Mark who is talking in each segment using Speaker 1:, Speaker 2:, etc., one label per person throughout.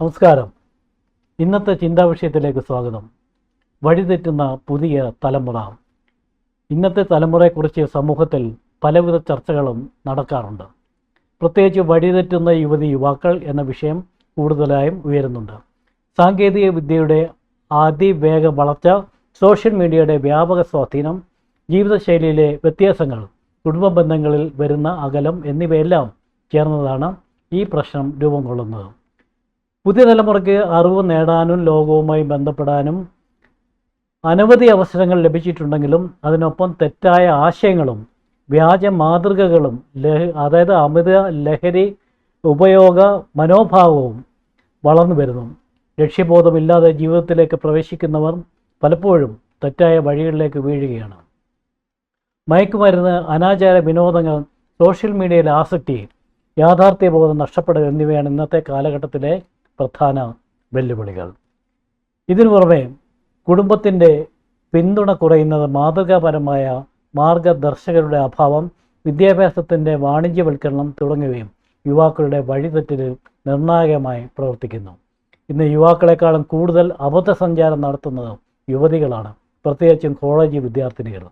Speaker 1: നമസ്കാരം. ഇന്നത്തെ ചിന്താ വിഷയത്തിലേക്ക് സ്വാഗതം. വഴിതെറ്റുന്ന പുതിയ തലമുറ. ഇന്നത്തെ തലമുറയെക്കുറിച്ച് സമൂഹത്തിൽ പലവിധ ചർച്ചകളും നടക്കാറുണ്ട്. പ്രത്യേകിച്ച് വഴിതെറ്റുന്ന യുവതി യുവാക്കൾ എന്ന വിഷയം കൂടുതലായും ഉയരുന്നുണ്ട്. സാങ്കേതിക വിദ്യയുടെ അതിവേഗ വളർച്ച സോഷ്യൽ മീഡിയയുടെ വ്യാപക സ്വാധീനം ജീവിതശൈലിയിലെ വ്യത്യാസങ്ങൾ കുടുംബ ബന്ധങ്ങളിൽ വരുന്ന അകലം എന്നിവയെല്ലാം ചേർന്നതാണ് ഈ പ്രശ്നം രൂപം കൊള്ളുന്നത്. പുതിയ തലമുറയ്ക്ക് അറിവ് നേടാനും ലോകവുമായി ബന്ധപ്പെടാനും അനവധി അവസരങ്ങൾ ലഭിച്ചിട്ടുണ്ടെങ്കിലും അതിനൊപ്പം തെറ്റായ ആശയങ്ങളും വ്യാജ മാതൃകകളും ലഹ അതായത് അമിത ലഹരി ഉപയോഗ മനോഭാവവും വളർന്നു വരുന്നു. ലക്ഷ്യബോധമില്ലാതെ ജീവിതത്തിലേക്ക് പ്രവേശിക്കുന്നവർ പലപ്പോഴും തെറ്റായ വഴികളിലേക്ക് വീഴുകയാണ്. മയക്കുമരുന്ന് അനാചാര വിനോദങ്ങൾ സോഷ്യൽ മീഡിയയിലെ ആസക്തി യാഥാർത്ഥ്യബോധം നഷ്ടപ്പെടുക എന്നിവയാണ് ഇന്നത്തെ കാലഘട്ടത്തിലെ പ്രധാന വെല്ലുവിളികൾ. ഇതിനു പുറമെ കുടുംബത്തിന്റെ പിന്തുണ കുറയുന്നത് മാതൃകാപരമായ മാർഗദർശകരുടെ അഭാവം വിദ്യാഭ്യാസത്തിന്റെ വാണിജ്യവൽക്കരണം തുടങ്ങിയവയും യുവാക്കളുടെ വഴിതെറ്റിൽ നിർണായകമായി പ്രവർത്തിക്കുന്നു. ഇന്ന് യുവാക്കളെക്കാളും കൂടുതൽ അബദ്ധസഞ്ചാരം നടത്തുന്നത് യുവതികളാണ് പ്രത്യേകിച്ചും കോളേജ് വിദ്യാർത്ഥിനികൾ.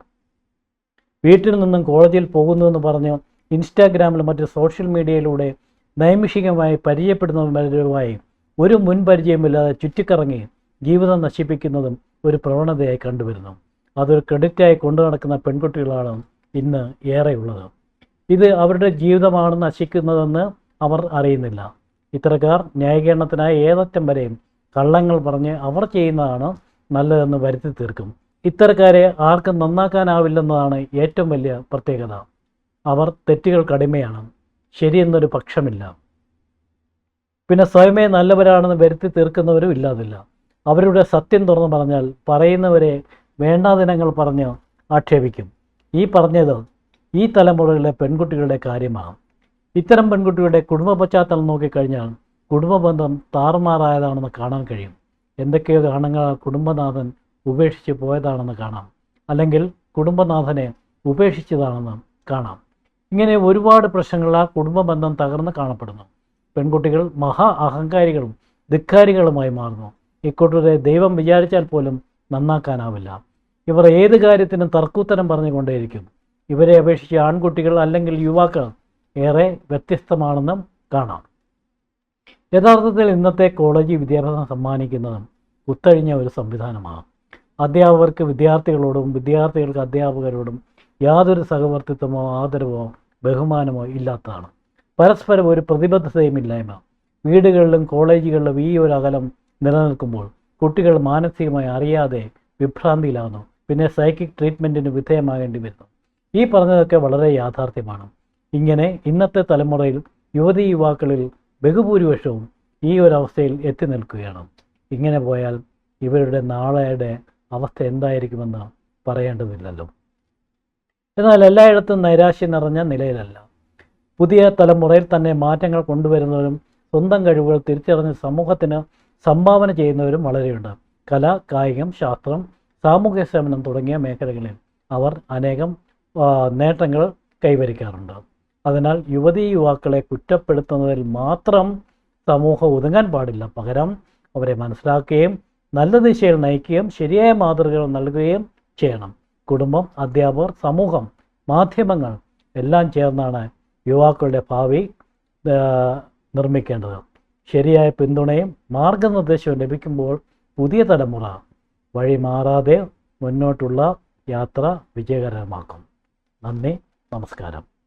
Speaker 1: വീട്ടിൽ നിന്നും കോളേജിൽ പോകുന്നുവെന്ന് പറഞ്ഞ് ഇൻസ്റ്റാഗ്രാമിലും മറ്റ് സോഷ്യൽ മീഡിയയിലൂടെ നൈമിഷികമായി പരിചയപ്പെടുന്നവരുമായി ഒരു മുൻപരിചയമില്ലാതെ ചുറ്റിക്കറങ്ങി ജീവിതം നശിപ്പിക്കുന്നതും ഒരു പ്രവണതയായി കണ്ടുവരുന്നു. അതൊരു ക്രെഡിറ്റായി കൊണ്ടു നടക്കുന്ന പെൺകുട്ടികളാണ് ഇന്ന് ഏറെയുള്ളത്. ഇത് അവരുടെ ജീവിതമാണ് നശിക്കുന്നതെന്ന് അവർ അറിയുന്നില്ല. ഇത്തരക്കാർ ന്യായീകരണത്തിനായി ഏതറ്റം വരെയും കള്ളങ്ങൾ പറഞ്ഞ് അവർ ചെയ്യുന്നതാണ് നല്ലതെന്ന് വരുത്തി തീർക്കും. ഇത്തരക്കാരെ ആർക്കും നന്നാക്കാനാവില്ലെന്നതാണ് ഏറ്റവും വലിയ പ്രത്യേകത. അവർ തെറ്റുകൾ കടിമയാണ്. ശരിയെന്നൊരു പക്ഷമില്ല. പിന്നെ സ്വയമേ നല്ലവരാണെന്ന് വരുത്തി തീർക്കുന്നവരും ഇല്ലാതില്ല. അവരുടെ സത്യം തുറന്നു പറഞ്ഞാൽ പറയുന്നവരെ വേണ്ടാദിനങ്ങൾ പറഞ്ഞ് ആക്ഷേപിക്കും. ഈ പറഞ്ഞത് ഈ തലമുറയിലെ പെൺകുട്ടികളുടെ കാര്യമാണ്. ഇത്തരം പെൺകുട്ടികളുടെ കുടുംബ പശ്ചാത്തലം നോക്കിക്കഴിഞ്ഞാൽ കുടുംബ ബന്ധം താറുമാറായതാണെന്ന് കാണാൻ കഴിയും. എന്തൊക്കെയോ കാരണങ്ങളാൽ കുടുംബനാഥൻ ഉപേക്ഷിച്ച് പോയതാണെന്ന് കാണാം. അല്ലെങ്കിൽ കുടുംബനാഥനെ ഉപേക്ഷിച്ചതാണെന്ന് കാണാം. ഇങ്ങനെ ഒരുപാട് പ്രശ്നങ്ങളാ കുടുംബ ബന്ധം തകർന്ന് കാണപ്പെടുന്നു. പെൺകുട്ടികൾ മഹാ അഹങ്കാരികളും ധിക്കാരികളുമായി മാറുന്നു. ഇക്കൂട്ടരെ ദൈവം വിചാരിച്ചാൽ പോലും നന്നാക്കാനാവില്ല. ഇവർ ഏത് കാര്യത്തിനും തർക്കുത്തരം പറഞ്ഞുകൊണ്ടേയിരിക്കും ഇവരെ അപേക്ഷിച്ച് ആൺകുട്ടികൾ അല്ലെങ്കിൽ യുവാക്കൾ ഏറെ വ്യത്യസ്തമാണെന്നും കാണാം. യഥാർത്ഥത്തിൽ ഇന്നത്തെ കോളേജ് വിദ്യാഭ്യാസം സമ്മാനിക്കുന്നതും കുത്തഴിഞ്ഞ ഒരു സംവിധാനമാണ്. അധ്യാപകർക്ക് വിദ്യാർത്ഥികളോടും വിദ്യാർത്ഥികൾക്ക് അധ്യാപകരോടും യാതൊരു സഹവർത്തിത്വമോ ആദരവോ ബഹുമാനമോ ഇല്ലാത്തതാണ്. പരസ്പരം ഒരു പ്രതിബദ്ധതയും ഇല്ലായ്മ. വീടുകളിലും കോളേജുകളിലും ഈ ഒരു അകലം നിലനിൽക്കുമ്പോൾ കുട്ടികൾ മാനസികമായി അറിയാതെ വിഭ്രാന്തിയിലാകുന്നു. പിന്നെ സൈക്കിക് ട്രീറ്റ്മെന്റിന് വിധേയമാകേണ്ടി വരുന്നു. ഈ പറഞ്ഞതൊക്കെ വളരെ യാഥാർത്ഥ്യമാണ്. ഇങ്ങനെ ഇന്നത്തെ തലമുറയിൽ യുവതി യുവാക്കളിൽ ബഹുഭൂരിപക്ഷവും ഈ ഒരു അവസ്ഥയിൽ എത്തി നിൽക്കുകയാണ്. ഇങ്ങനെ പോയാൽ ഇവരുടെ നാളെയുടെ അവസ്ഥ എന്തായിരിക്കുമെന്ന് പറയേണ്ടതില്ലല്ലോ. എന്നാൽ എല്ലായിടത്തും നൈരാശ്യം നിറഞ്ഞ നിലയിലല്ല. പുതിയ തലമുറയിൽ തന്നെ മാറ്റങ്ങൾ കൊണ്ടുവരുന്നവരും സ്വന്തം കഴിവുകൾ തിരിച്ചറിഞ്ഞ് സമൂഹത്തിന് സംഭാവന ചെയ്യുന്നവരും വളരെയുണ്ട്. കല കായികം ശാസ്ത്രം സാമൂഹ്യ സേവനം തുടങ്ങിയ മേഖലകളിൽ അവർ അനേകം നേട്ടങ്ങൾ കൈവരിക്കാറുണ്ട്. അതിനാൽ യുവതി യുവാക്കളെ കുറ്റപ്പെടുത്തുന്നതിൽ മാത്രം സമൂഹം ഒതുങ്ങാൻ പാടില്ല. പകരം അവരെ മനസ്സിലാക്കുകയും നല്ല ദിശയിൽ നയിക്കുകയും ശരിയായ മാതൃകകൾ നൽകുകയും ചെയ്യണം. കുടുംബം അധ്യാപകർ സമൂഹം മാധ്യമങ്ങൾ എല്ലാം ചേർന്നാണ് യുവാക്കളുടെ ഭാവി നിർമ്മിക്കേണ്ടത്. ശരിയായ പിന്തുണയും മാർഗനിർദ്ദേശവും ലഭിക്കുമ്പോൾ പുതിയ തലമുറ വഴി മാറാതെ മുന്നോട്ടുള്ള യാത്ര വിജയകരമാക്കും. നന്ദി നമസ്കാരം.